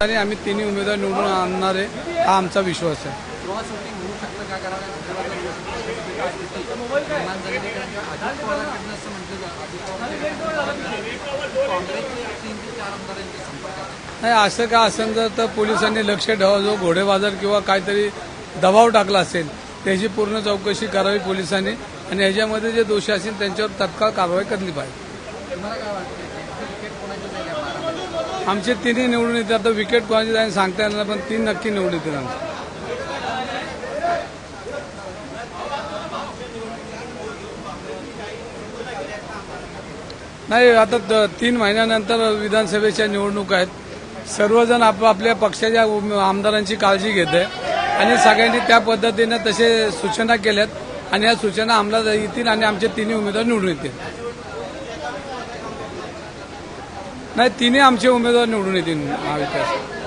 आणि आम्ही तिन्ही उमेदवार निवडून आणणार आहे हा आमचा विश्वास आहे. जर. नाही असं का असेल तर- तर पोलिसांनी लक्ष ठेवा जो घोडेबाजार किंवा काहीतरी दबाव टाकला असेल त्याची पूर्ण चौकशी करावी पोलिसांनी आणि ह्याच्यामध्ये जे दोषी असतील त्यांच्यावर तत्काळ कारवाई करली पाहिजे. आमचे तिन्ही निवडून येते आता विकेट कोणाची जाईल सांगता येणार पण तीन नक्की निवडून येतील आमचे. नाही आता तीन महिन्यानंतर विधानसभेच्या निवडणूक आहेत. सर्वजण आपापल्या पक्षाच्या आमदारांची काळजी घेत आहे. आणि सगळ्यांनी त्या पद्धतीनं तसे सूचना केल्यात. आणि या सूचना अंमलात येतील आणि आमचे तिन्ही उमेदवार निवडून येतील. नाही तिने आमचे उमेदवार निवडून येतील महाविकास.